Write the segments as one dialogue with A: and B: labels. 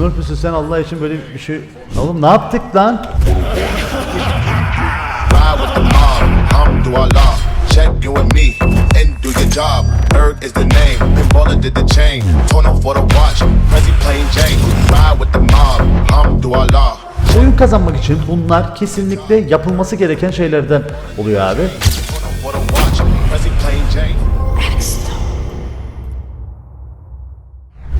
A: Smurf müsün sen Allah için böyle bir şey... Oğlum ne yaptık lan?
B: Check you and me and do your job. Erg is the name, Pinballer did the chain. Torn up for the watch, Prezi plain Jane. Ride with the mob, alhamdulillah.
A: Oyun kazanmak için bunlar kesinlikle yapılması gereken şeylerden oluyor abi.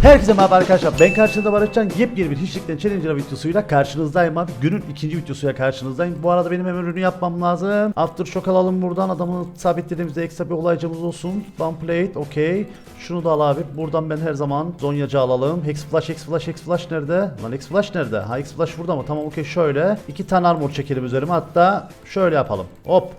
A: Herkese merhaba arkadaşlar. Ben karşınızda Barışcan yepyeni bir hiçlikten Challenger videosuyla karşınızdayım abi. Günün ikinci videosuyla karşınızdayım. Bu arada benim hemen ürünü yapmam lazım. Aftershock alalım buradan. Adamı sabitlediğimizde ekstra bir olaycımız olsun. One plate okey. Şunu da al abi. Buradan ben her zaman Zonyacı alalım. Hex Flash Hex Flash Hex Flash nerede? Lan Hex Flash nerede? Ha Hex Flash burada mı? Tamam okey şöyle. İki tane armor çekelim üzerime. Hatta şöyle yapalım. Hop.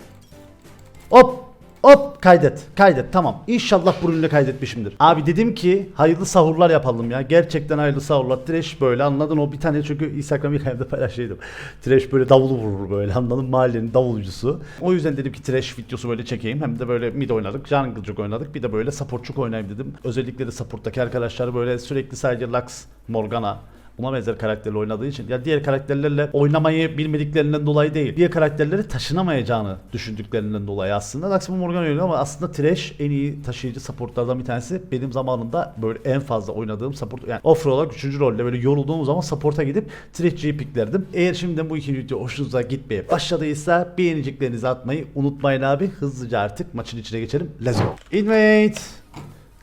A: Hop Hop kaydet kaydet tamam. İnşallah bu ürünü kaydetmişimdir. Abi dedim ki hayırlı sahurlar yapalım ya. Gerçekten hayırlı sahurlar. Trash böyle anladın? O bir tane çünkü Instagram hikayemde paylaşıyordum. Trash böyle davulu vurur böyle anladın? Mahallenin davulcusu. O yüzden dedim ki Trash videosu böyle çekeyim. Hem de böyle mid oynadık jungle'cuk oynadık. Bir de böyle supportçuk oynayayım dedim. Özellikle de supporttaki arkadaşlar böyle sürekli sadece Lux, Morgana Buna benzer karakterle oynadığı için ya diğer karakterlerle oynamayı bilmediklerinden dolayı değil. Diğer karakterleri taşınamayacağını düşündüklerinden dolayı aslında. Luxman Morgan oynuyor ama aslında Thresh en iyi taşıyıcı supportlardan bir tanesi. Benim zamanında böyle en fazla oynadığım support yani offroad olarak 3. rolde böyle yorulduğum zaman support'a gidip Thresh'ciyi piklerdim. Eğer şimdiden bu ikinci video hoşunuza gitmeye başladıysa beğeniciklerinizi atmayı unutmayın abi. Hızlıca artık maçın içine geçelim. Let's go. Invade.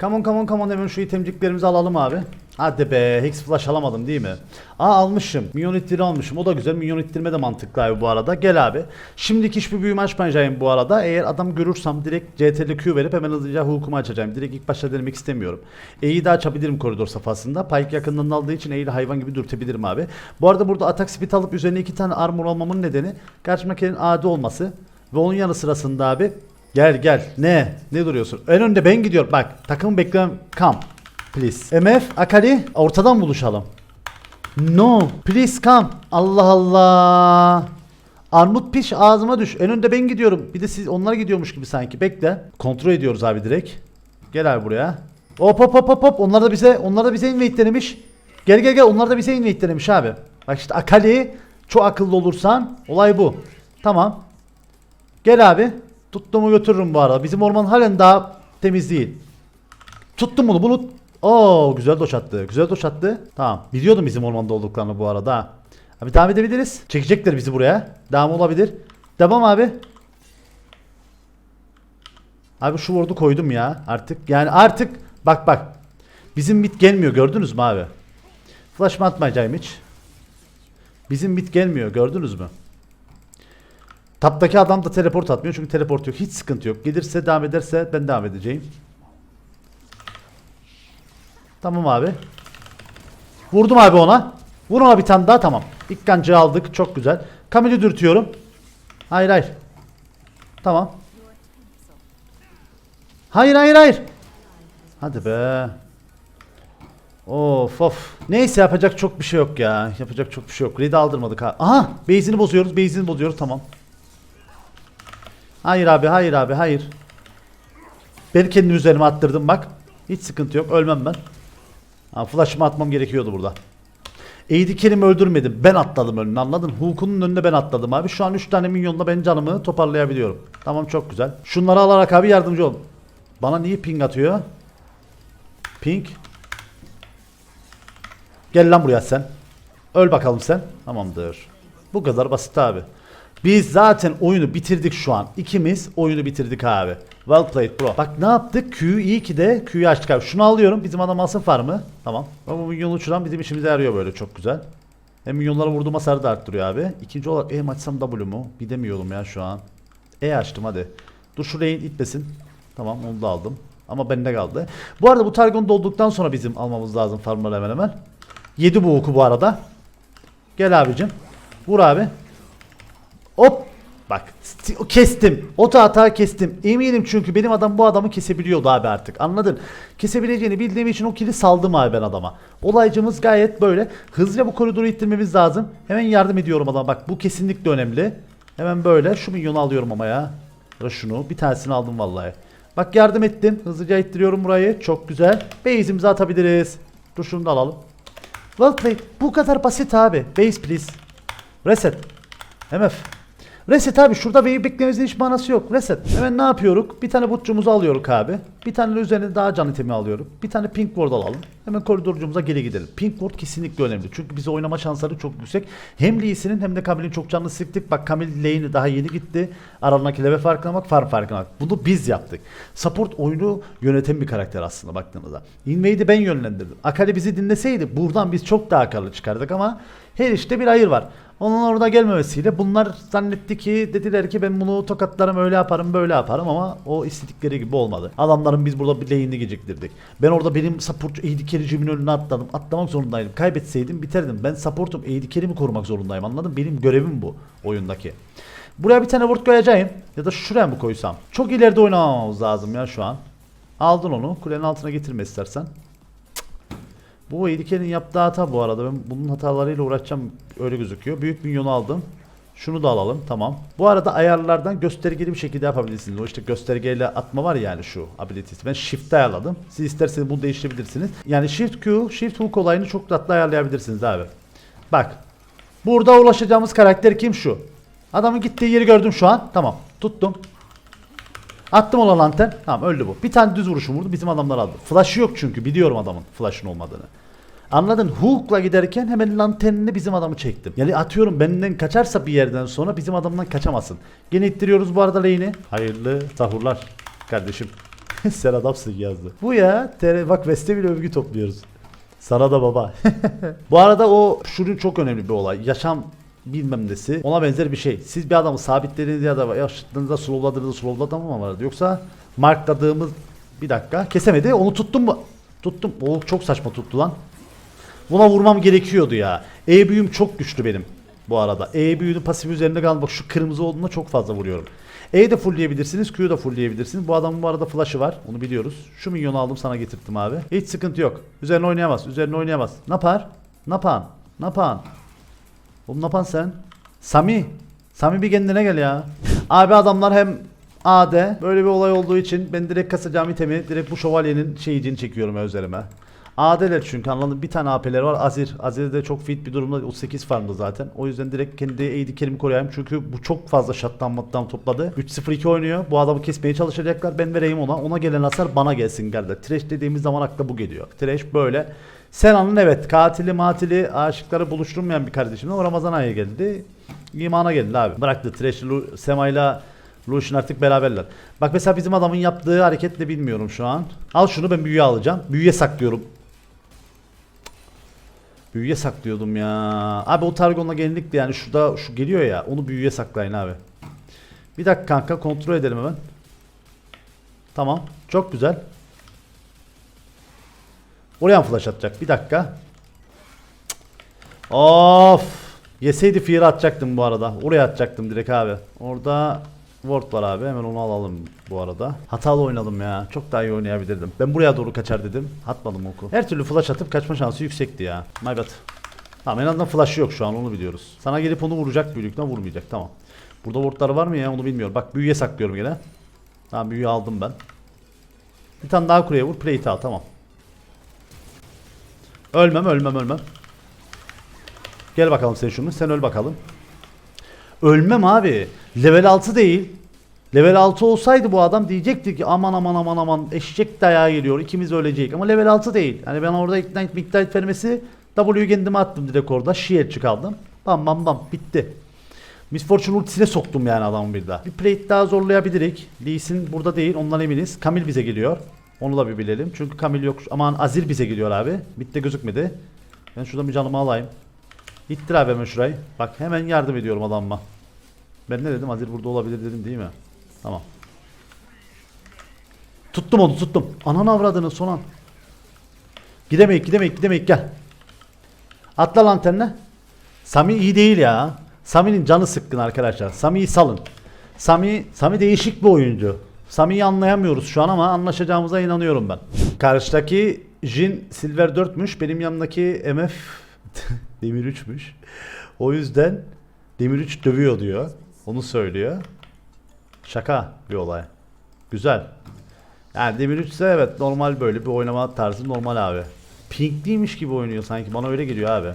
A: Come on come on come on hemen şu itemciklerimizi alalım abi. Hadi be Hex Flash alamadım değil mi? Aa almışım. Minyon ittiri almışım. O da güzel. Minyon ittirme de mantıklı abi bu arada. Gel abi. Şimdiki hiçbir büyüme açmayacağım bu arada. Eğer adam görürsem direkt CTRL Q verip hemen hızlıca hukumu açacağım. Direkt ilk başta denemek istemiyorum. E'yi de açabilirim koridor safhasında. Pike yakından aldığı için E'yi hayvan gibi dürtebilirim abi. Bu arada burada atak speed alıp üzerine iki tane armor almamın nedeni karşımakilerin AD olması. Ve onun yanı sırasında abi Gel gel. Ne? Ne duruyorsun? En önde ben gidiyorum. Bak takım beklemem. Come. Please. MF, Akali ortadan buluşalım. No. Please come. Allah Allah. Armut piş ağzıma düş. En önde ben gidiyorum. Bir de siz onlar gidiyormuş gibi sanki. Bekle. Kontrol ediyoruz abi direkt. Gel abi buraya. Hop hop hop hop hop. Onlar da bize onlar da bize invade denemiş. Gel gel gel. Onlar da bize invade denemiş abi. Bak işte Akali çok akıllı olursan olay bu. Tamam. Gel abi. Tuttuğumu götürürüm bu arada. Bizim orman halen daha temiz değil. Tuttum bunu. Bunu Oo güzel doş attı. Güzel doş attı. Tamam. Biliyordum bizim ormanda olduklarını bu arada. ha. Abi devam edebiliriz. Çekecekler bizi buraya. Devam olabilir. Devam abi. Abi şu ward'u koydum ya artık. Yani artık bak bak. Bizim bit gelmiyor gördünüz mü abi? Flash mı atmayacağım hiç? Bizim bit gelmiyor gördünüz mü? Taptaki adam da teleport atmıyor çünkü teleport yok. Hiç sıkıntı yok. Gelirse devam ederse ben devam edeceğim. Tamam abi. Vurdum abi ona. Vur ona bir tane daha tamam. İlk kancayı aldık. Çok güzel. Kamil'i dürtüyorum. Hayır hayır. Tamam. Hayır hayır hayır. Hadi be. Of of. Neyse yapacak çok bir şey yok ya. Yapacak çok bir şey yok. Red'i aldırmadık ha. Aha! Base'ini bozuyoruz. Base'ini bozuyoruz. Tamam. Hayır abi hayır abi hayır. Ben kendim üzerime attırdım bak. Hiç sıkıntı yok. Ölmem ben. Ha, flash'ımı atmam gerekiyordu burada. Eğdi Kerim'i öldürmedim. Ben atladım önüne anladın? Hulk'un önüne ben atladım abi. Şu an 3 tane minyonla ben canımı toparlayabiliyorum. Tamam çok güzel. Şunları alarak abi yardımcı ol. Bana niye ping atıyor? Ping. Gel lan buraya sen. Öl bakalım sen. Tamamdır. Bu kadar basit abi. Biz zaten oyunu bitirdik şu an. İkimiz oyunu bitirdik abi. Well played bro. Bak ne yaptık? Q'yu iyi ki de Q'yu açtık abi. Şunu alıyorum. Bizim adam alsın farmı. Tamam. Ama bu minyonu uçuran bizim işimize yarıyor böyle çok güzel. Hem minyonlara vurduğum hasarı da arttırıyor abi. İkinci olarak E mi açsam W mu? Bilemiyorum ya şu an. E açtım hadi. Dur şu lane itmesin. Tamam onu da aldım. Ama bende kaldı. Bu arada bu Targon dolduktan sonra bizim almamız lazım farmları hemen hemen. Yedi bu oku bu arada. Gel abicim. Vur abi. Hop. Bak sti- kestim. Ota hata kestim. Eminim çünkü benim adam bu adamı kesebiliyordu abi artık. Anladın? Kesebileceğini bildiğim için o kili saldım abi ben adama. Olaycımız gayet böyle. Hızlıca bu koridoru ittirmemiz lazım. Hemen yardım ediyorum adama. Bak bu kesinlikle önemli. Hemen böyle. Şu minyonu alıyorum ama ya. Ya şunu. Bir tanesini aldım vallahi. Bak yardım ettim. Hızlıca ittiriyorum burayı. Çok güzel. Base'imizi atabiliriz. Dur şunu da alalım. Well played. Bu kadar basit abi. Base please. Reset. MF. Reset abi şurada wave'i beklememizin hiç manası yok. Reset. Hemen ne yapıyoruz? Bir tane butçumuzu alıyoruz abi. Bir tane de üzerine daha can itemi alıyoruz. Bir tane pink ward alalım. Hemen koridorcumuza geri gidelim. Pink ward kesinlikle önemli. Çünkü bize oynama şansları çok yüksek. Hem Lee'sinin hem de Camille'in çok canlı sıktık. Bak Camille lane'i daha yeni gitti. Aralarındaki level farkına bak, farm farkına bak. Bunu biz yaptık. Support oyunu yöneten bir karakter aslında baktığınızda. Invade'i ben yönlendirdim. Akali bizi dinleseydi buradan biz çok daha karlı çıkardık ama her işte bir hayır var. Onun orada gelmemesiyle bunlar zannetti ki dediler ki ben bunu tokatlarım öyle yaparım böyle yaparım ama o istedikleri gibi olmadı. Adamların biz burada bir lane'ini geciktirdik. Ben orada benim support AD carry'cimin önüne atladım. Atlamak zorundaydım. Kaybetseydim biterdim. Ben supportum carry'mi korumak zorundayım anladın? Benim görevim bu oyundaki. Buraya bir tane ward koyacağım ya da şuraya mı koysam? Çok ileride oynamamamız lazım ya şu an. Aldın onu. Kulenin altına getirme istersen. Bu Edike'nin yaptığı hata bu arada. Ben bunun hatalarıyla uğraşacağım öyle gözüküyor. Büyük minyonu aldım. Şunu da alalım tamam. Bu arada ayarlardan göstergeli bir şekilde yapabilirsiniz. O işte göstergeyle atma var yani şu ability'si. Ben shift ayarladım. Siz isterseniz bunu değiştirebilirsiniz. Yani shift Q, shift hook olayını çok tatlı ayarlayabilirsiniz abi. Bak. Burada ulaşacağımız karakter kim şu? Adamın gittiği yeri gördüm şu an. Tamam. Tuttum. Attım ona lantern. Tamam öldü bu. Bir tane düz vuruşum vurdu bizim adamlar aldı. Flash'ı yok çünkü biliyorum adamın flash'ın olmadığını. Anladın? Hook'la giderken hemen lanternini bizim adamı çektim. Yani atıyorum benden kaçarsa bir yerden sonra bizim adamdan kaçamasın. Gene ittiriyoruz bu arada lane'i. Hayırlı sahurlar kardeşim. Sen adamsın yazdı. Bu ya. TR bak Veste bile övgü topluyoruz. Sana da baba. bu arada o şunun çok önemli bir olay. Yaşam bilmem nesi ona benzer bir şey. Siz bir adamı sabitlediğiniz ya da yaşadığınızda slowladığınızda slowladım mı vardı? Yoksa markladığımız bir dakika kesemedi. Onu tuttum mu? Tuttum. O çok saçma tuttu lan. Buna vurmam gerekiyordu ya. E büyüm çok güçlü benim bu arada. E büyünün pasif üzerinde kaldı. Bak şu kırmızı olduğunda çok fazla vuruyorum. E de fullleyebilirsiniz. Q'yu da fullleyebilirsiniz. Bu adamın bu arada flash'ı var. Onu biliyoruz. Şu minyonu aldım sana getirttim abi. Hiç sıkıntı yok. Üzerine oynayamaz. Üzerine oynayamaz. Ne yapar? Ne yapan? Ne yapan? Oğlum ne yapan sen? Sami. Sami bir kendine gel ya. Abi adamlar hem AD böyle bir olay olduğu için ben direkt kasacağım itemi direkt bu şövalyenin şeyicini çekiyorum üzerime. AD'ler çünkü anladın bir tane AP'leri var Azir. Azir de çok fit bir durumda 38 farmda zaten. O yüzden direkt kendi AD carry'mi koruyayım çünkü bu çok fazla shutdown mattan topladı. 3-0-2 oynuyor. Bu adamı kesmeye çalışacaklar. Ben vereyim ona. Ona gelen hasar bana gelsin kardeş. Trash dediğimiz zaman akla bu geliyor. Trash böyle. Sena'nın evet katili matili aşıkları buluşturmayan bir kardeşim ama Ramazan ayı geldi. İmana geldi abi. Bıraktı Trash Lu- Sema'yla Lucian artık beraberler. Bak mesela bizim adamın yaptığı hareketle bilmiyorum şu an. Al şunu ben büyüye alacağım. Büyüye saklıyorum. Büyüye saklıyordum ya. Abi o Targon'la gelinlikti yani şurada şu geliyor ya onu büyüye saklayın abi. Bir dakika kanka kontrol edelim hemen. Tamam çok güzel. Oraya mı flash atacak? Bir dakika. Of. Yeseydi fear atacaktım bu arada. Oraya atacaktım direkt abi. Orada ward var abi. Hemen onu alalım bu arada. Hatalı oynadım ya. Çok daha iyi oynayabilirdim. Ben buraya doğru kaçar dedim. Atmadım oku. Her türlü flash atıp kaçma şansı yüksekti ya. My bad. Tamam en azından flash'ı yok şu an onu biliyoruz. Sana gelip onu vuracak büyülükten vurmayacak tamam. Burada wardları var mı ya onu bilmiyorum. Bak büyüye saklıyorum yine. Tamam büyüyü aldım ben. Bir tane daha kuleye vur plate al tamam. Ölmem ölmem ölmem. Gel bakalım sen şunu. Sen öl bakalım. Ölmem abi. Level 6 değil. Level 6 olsaydı bu adam diyecekti ki aman aman aman aman eşek dayağı geliyor ikimiz ölecek ama level 6 değil. Hani ben orada ignite miktar vermesi W'yu kendime attım direkt orada. Shield çıkaldım. Bam bam bam bitti. Miss Fortune ultisine soktum yani adamı bir daha. Bir plate daha zorlayabilirik. Lee Sin burada değil ondan eminiz. Kamil bize geliyor. Onu da bir bilelim. Çünkü Kamil yok. Aman Azir bize geliyor abi. Bitti gözükmedi. Ben şuradan bir canımı alayım. İttir abi. Bak hemen yardım ediyorum adamıma. Ben ne dedim? Azir burada olabilir dedim değil mi? Tamam. Tuttum onu tuttum. Ananı avradını son an. Gidemeyik gidemeyik gidemeyik gel. Atla lanterne. Sami iyi değil ya. Sami'nin canı sıkkın arkadaşlar. Sami'yi salın. Sami, Sami değişik bir oyuncu. Sami'yi anlayamıyoruz şu an ama anlaşacağımıza inanıyorum ben. Karşıdaki Jin Silver 4'müş. Benim yanımdaki MF Demir 3'müş. O yüzden Demir 3 dövüyor diyor. Onu söylüyor. Şaka bir olay. Güzel. Yani Demir 3 ise evet normal böyle bir oynama tarzı normal abi. pinkliymiş gibi oynuyor sanki. Bana öyle geliyor abi.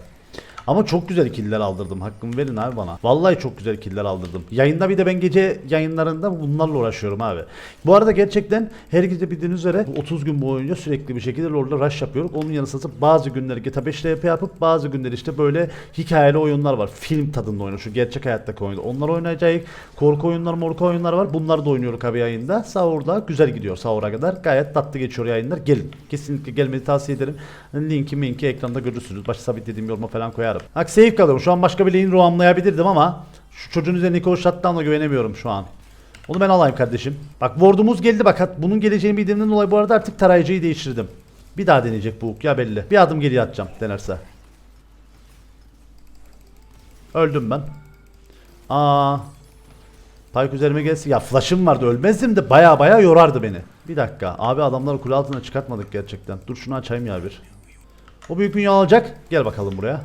A: Ama çok güzel killer aldırdım. Hakkımı verin abi bana. Vallahi çok güzel killer aldırdım. Yayında bir de ben gece yayınlarında bunlarla uğraşıyorum abi. Bu arada gerçekten her gece bildiğiniz üzere bu 30 gün boyunca sürekli bir şekilde LoL'da rush yapıyorum. Onun yanı sıra bazı günleri GTA 5 RP yapıp bazı günleri işte böyle hikayeli oyunlar var. Film tadında oyunu. Şu gerçek hayattaki oyunlar. Onlar oynayacağız. Korku oyunlar, morku oyunlar var. Bunları da oynuyoruz abi yayında. Sahurda güzel gidiyor sahura kadar. Gayet tatlı geçiyor yayınlar. Gelin. Kesinlikle gelmeyi tavsiye ederim. Linki minki ekranda görürsünüz. Başta sabitlediğim yoruma falan koyarım. Bak safe kalıyorum. Şu an başka bir lane roamlayabilirdim ama şu çocuğun üzerindeki o shutdown'a güvenemiyorum şu an. Onu ben alayım kardeşim. Bak ward'umuz geldi bak. Bunun geleceğini bildiğimden dolayı bu arada artık tarayıcıyı değiştirdim. Bir daha deneyecek bu ya belli. Bir adım geriye atacağım denerse. Öldüm ben. Aa. Pike üzerime gelsin. Ya flash'ım vardı ölmezdim de baya baya yorardı beni. Bir dakika. Abi adamları kule altına çıkartmadık gerçekten. Dur şunu açayım ya bir. O büyük dünya alacak. Gel bakalım buraya.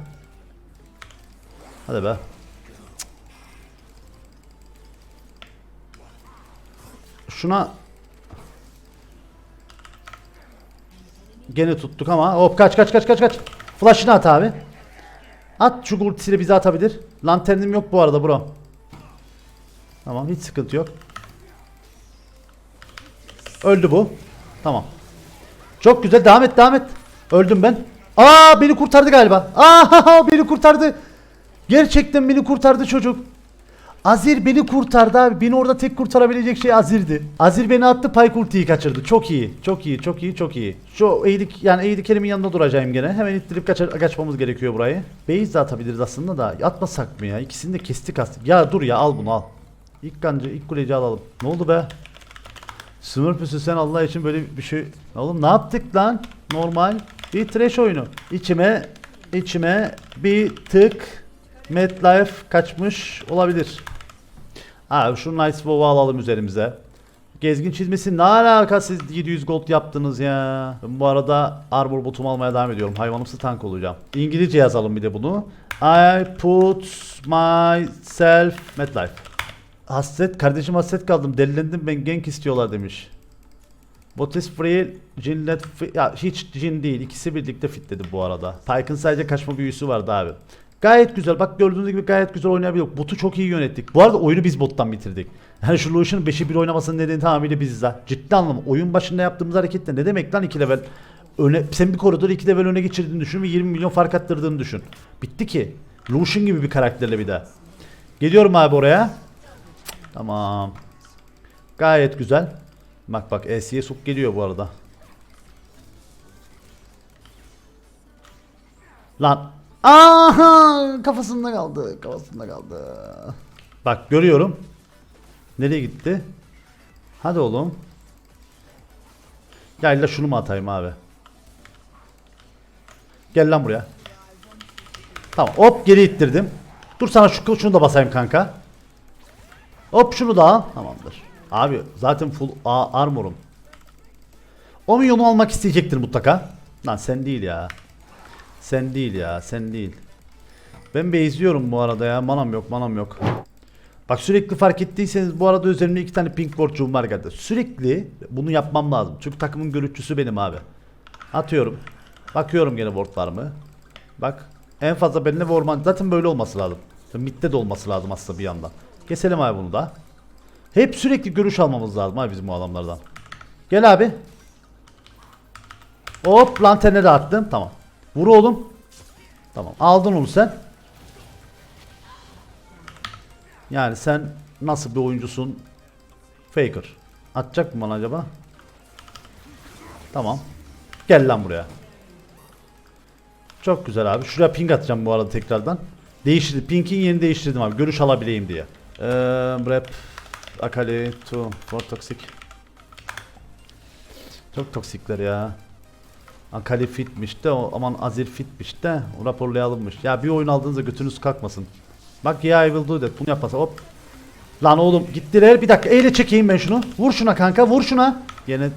A: Hadi be. Şuna Gene tuttuk ama hop kaç kaç kaç kaç kaç. Flash'ını at abi. At şu ultisiyle bizi atabilir. Lanternim yok bu arada bro. Tamam hiç sıkıntı yok. Öldü bu. Tamam. Çok güzel devam et devam et. Öldüm ben. Aa beni kurtardı galiba. Aa beni kurtardı. Gerçekten beni kurtardı çocuk. Azir beni kurtardı abi. Beni orada tek kurtarabilecek şey Azir'di. Azir beni attı Pyke ultiyi kaçırdı. Çok iyi. Çok iyi. Çok iyi. Çok iyi. Şu eğdik yani eğdik kelimin yanında duracağım gene. Hemen ittirip kaçar, kaçmamız gerekiyor burayı. Base de atabiliriz aslında da. Atmasak mı ya? İkisini de kestik aslında. Ya dur ya al bunu al. İlk kancı, ilk kuleci alalım. Ne oldu be? Smurf'üsü sen Allah için böyle bir şey... Oğlum ne yaptık lan? Normal bir trash oyunu. İçime, içime bir tık MetLife kaçmış olabilir. Abi şu Nice Wow'u alalım üzerimize. Gezgin çizmesi ne alaka siz 700 gold yaptınız ya. Ben bu arada armor botumu almaya devam ediyorum. Hayvanımsı tank olacağım. İngilizce yazalım bir de bunu. I put myself MetLife. Hasret kardeşim hasret kaldım. Delilendim ben gank istiyorlar demiş. Bot is free, Jinlet fi- ya hiç Jin değil. İkisi birlikte fitledi bu arada. Pyke'ın sadece kaçma büyüsü vardı abi. Gayet güzel. Bak gördüğünüz gibi gayet güzel oynayabiliyor. Botu çok iyi yönettik. Bu arada oyunu biz bottan bitirdik. Yani şu Lucian'ın 5'i 1 oynamasının nedeni tamamıyla biziz ha. Ciddi anlamda. Oyun başında yaptığımız hareketle ne demek lan 2 level öne sen bir koridoru 2 level öne geçirdiğini düşün ve 20 milyon fark attırdığını düşün. Bitti ki. Lucian gibi bir karakterle bir daha. Geliyorum abi oraya. Tamam. Gayet güzel. Bak bak EC'ye sok geliyor bu arada. Lan. Aha kafasında kaldı. Kafasında kaldı. Bak görüyorum. Nereye gitti? Hadi oğlum. Gel la şunu mu atayım abi? Gel lan buraya. Tamam hop geri ittirdim. Dur sana şu şunu da basayım kanka. Hop şunu da al. Tamamdır. Abi zaten full A armorum. O milyonu almak isteyecektir mutlaka. Lan sen değil ya. Sen değil ya. Sen değil. Ben izliyorum bu arada ya. Manam yok manam yok. Bak sürekli fark ettiyseniz bu arada üzerimde iki tane pink borçum var geldi. Sürekli bunu yapmam lazım. Çünkü takımın görüntüsü benim abi. Atıyorum. Bakıyorum gene ward var mı? Bak. En fazla benimle ve orman. Zaten böyle olması lazım. Midde de olması lazım aslında bir yandan. Keselim abi bunu da. Hep sürekli görüş almamız lazım abi bizim bu adamlardan. Gel abi. Hop lanterne de attım. Tamam. Vur oğlum. Tamam. Aldın onu sen. Yani sen nasıl bir oyuncusun? Faker. Atacak mı bana acaba? Tamam. Gel lan buraya. Çok güzel abi. Şuraya ping atacağım bu arada tekrardan. Değiştirdim. Pink'in yerini değiştirdim abi. Görüş alabileyim diye. Eee rap Akali for toxic. Çok toksikler ya. Akali fitmiş de aman Azir fitmiş de o raporlayalımmış. Ya bir oyun aldığınızda götünüz kalkmasın. Bak ya I will do that. Bunu yapmasa hop. Lan oğlum gittiler. Bir dakika eyle çekeyim ben şunu. Vur şuna kanka vur şuna. Yine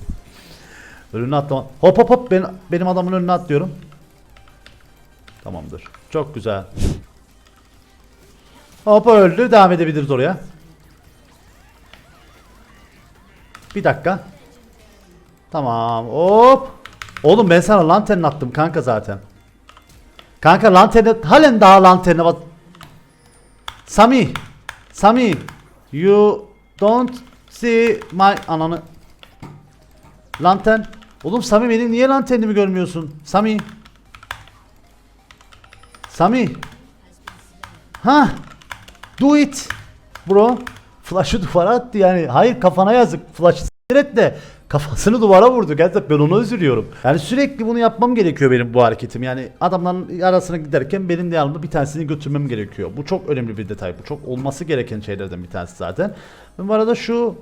A: Önüne atlama. Hop hop hop ben, benim adamın önüne atlıyorum. Tamamdır. Çok güzel. Hop öldü. Devam edebiliriz oraya. Bir dakika. Tamam. Hop. Oğlum ben sana lantern attım kanka zaten. Kanka lanterne halen daha lanterne bak. Sami. Sami. You don't see my ananı. Lantern. Oğlum Sami benim niye lanternimi görmüyorsun? Sami. Sami. Ha. Do it. Bro. Flash'ı duvara attı yani. Hayır kafana yazık. Flash'ı et de kafasını duvara vurdu. Gerçekten ben ona üzülüyorum. Yani sürekli bunu yapmam gerekiyor benim bu hareketim. Yani adamların arasına giderken benim de yanımda bir tanesini götürmem gerekiyor. Bu çok önemli bir detay. Bu çok olması gereken şeylerden bir tanesi zaten. Bu arada şu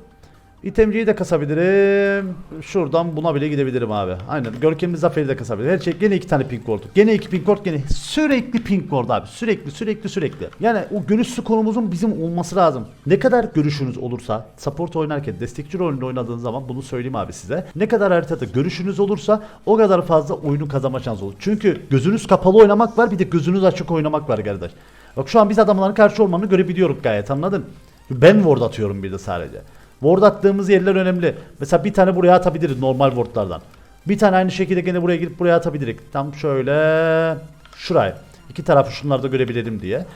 A: İtemciyi de kasabilirim. Şuradan buna bile gidebilirim abi. Aynen. Görkemli zaferi de kasabilirim. Her şey gene iki tane pink gold. Gene iki pink gold gene. Sürekli pink gold abi. Sürekli sürekli sürekli. Yani o görüş konumuzun bizim olması lazım. Ne kadar görüşünüz olursa support oynarken destekçi rolünde oynadığınız zaman bunu söyleyeyim abi size. Ne kadar haritada görüşünüz olursa o kadar fazla oyunu kazanma şansı olur. Çünkü gözünüz kapalı oynamak var bir de gözünüz açık oynamak var kardeş. Bak şu an biz adamların karşı olmanı görebiliyoruz gayet anladın? Ben ward atıyorum bir de sadece. Ward attığımız yerler önemli. Mesela bir tane buraya atabiliriz normal wardlardan. Bir tane aynı şekilde gene buraya girip buraya atabiliriz. Tam şöyle şuraya. İki tarafı şunları da görebilirim diye.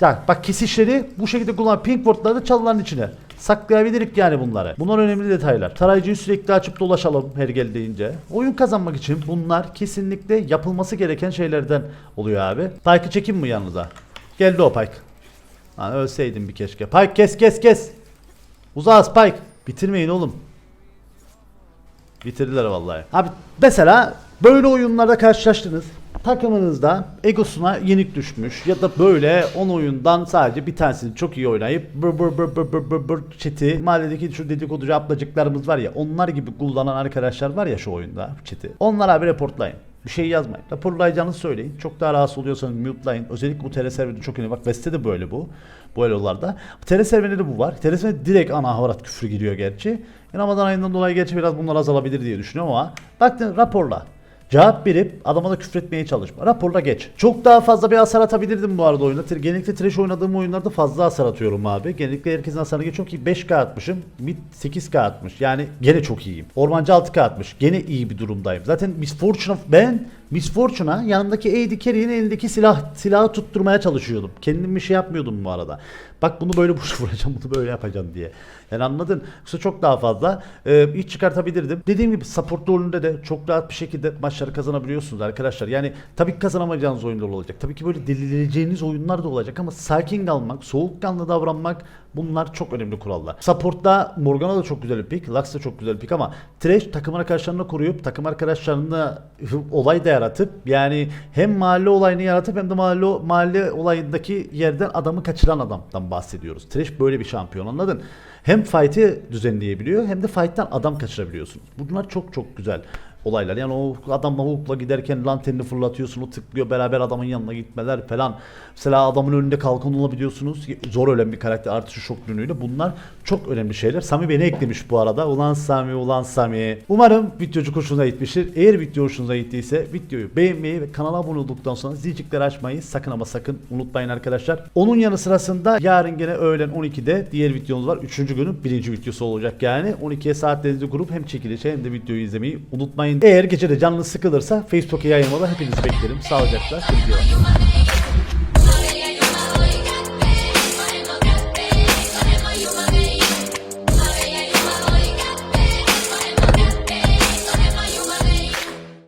A: Ya bak kesişleri bu şekilde kullan pink wardları da çalıların içine. Saklayabiliriz yani bunları. Bunlar önemli detaylar. Tarayıcıyı sürekli açıp dolaşalım her geldiğince. Oyun kazanmak için bunlar kesinlikle yapılması gereken şeylerden oluyor abi. Pike'ı çekeyim mi yanınıza? Geldi o Pike. Lan ölseydim bir keşke. Pike kes kes kes. Uzağa Spike. Bitirmeyin oğlum. Bitirdiler vallahi. Abi mesela böyle oyunlarda karşılaştınız. Takımınızda egosuna yenik düşmüş ya da böyle 10 oyundan sadece bir tanesini çok iyi oynayıp bır bır bır bır bır bır bır chat'i mahalledeki şu dedikoducu ablacıklarımız var ya onlar gibi kullanan arkadaşlar var ya şu oyunda chat'i. Onlara abi reportlayın. Bir şey yazmayın. Raporlayacağınızı söyleyin. Çok daha rahatsız oluyorsanız mute'layın. Özellikle bu tele serverinde çok önemli. Bak West'te de böyle bu. Bu elolarda. Tele serverinde de bu var. Tele serverinde direkt ana havarat küfrü giriyor gerçi. Ramazan ayından dolayı gerçi biraz bunlar azalabilir diye düşünüyorum ama baktın raporla. Cevap verip adama da küfretmeye çalışma. Raporla geç. Çok daha fazla bir hasar atabilirdim bu arada oyunda. Genellikle trash oynadığım oyunlarda fazla hasar atıyorum abi. Genellikle herkesin hasarını geçiyorum ki 5k atmışım. Mid 8k atmış. Yani gene çok iyiyim. Ormancı 6k atmış. Gene iyi bir durumdayım. Zaten Miss Fortune'a ben Miss Fortune'a yanındaki AD Carry'in elindeki silah silahı tutturmaya çalışıyordum. Kendim bir şey yapmıyordum bu arada. Bak bunu böyle vuracağım, bunu böyle yapacağım diye. Yani anladın? Yoksa çok daha fazla e, iş çıkartabilirdim. Dediğim gibi support rolünde de çok rahat bir şekilde maçları kazanabiliyorsunuz arkadaşlar. Yani tabii ki kazanamayacağınız oyunlar olacak. Tabii ki böyle delireceğiniz oyunlar da olacak ama sakin kalmak, soğukkanlı davranmak bunlar çok önemli kurallar. Support'ta Morgana da çok güzel bir pick, Lux da çok güzel bir pick ama Thresh takım arkadaşlarını koruyup takım arkadaşlarına olay da yaratıp yani hem mahalle olayını yaratıp hem de mahalle mahalle olayındaki yerden adamı kaçıran adamdan bahsediyoruz. Thresh böyle bir şampiyon anladın? Hem fight'i düzenleyebiliyor hem de fight'tan adam kaçırabiliyorsunuz. Bunlar çok çok güzel olaylar. Yani o adamla hookla giderken lanternini fırlatıyorsun, o tıklıyor beraber adamın yanına gitmeler falan. Mesela adamın önünde kalkan olabiliyorsunuz. Zor ölen bir karakter artı şu şok ürünüyle. Bunlar çok önemli şeyler. Sami beni eklemiş bu arada. Ulan Sami, ulan Sami. Umarım videocuk hoşunuza gitmiştir. Eğer video hoşunuza gittiyse videoyu beğenmeyi ve kanala abone olduktan sonra zilcikleri açmayı sakın ama sakın unutmayın arkadaşlar. Onun yanı sırasında yarın gene öğlen 12'de diğer videomuz var. Üçüncü günün birinci videosu olacak yani. 12'ye saatlerinizi kurup hem çekilişe hem de videoyu izlemeyi unutmayın. Eğer gece de canınız sıkılırsa Facebook'a yayınlamada hepinizi beklerim. Sağlıcakla.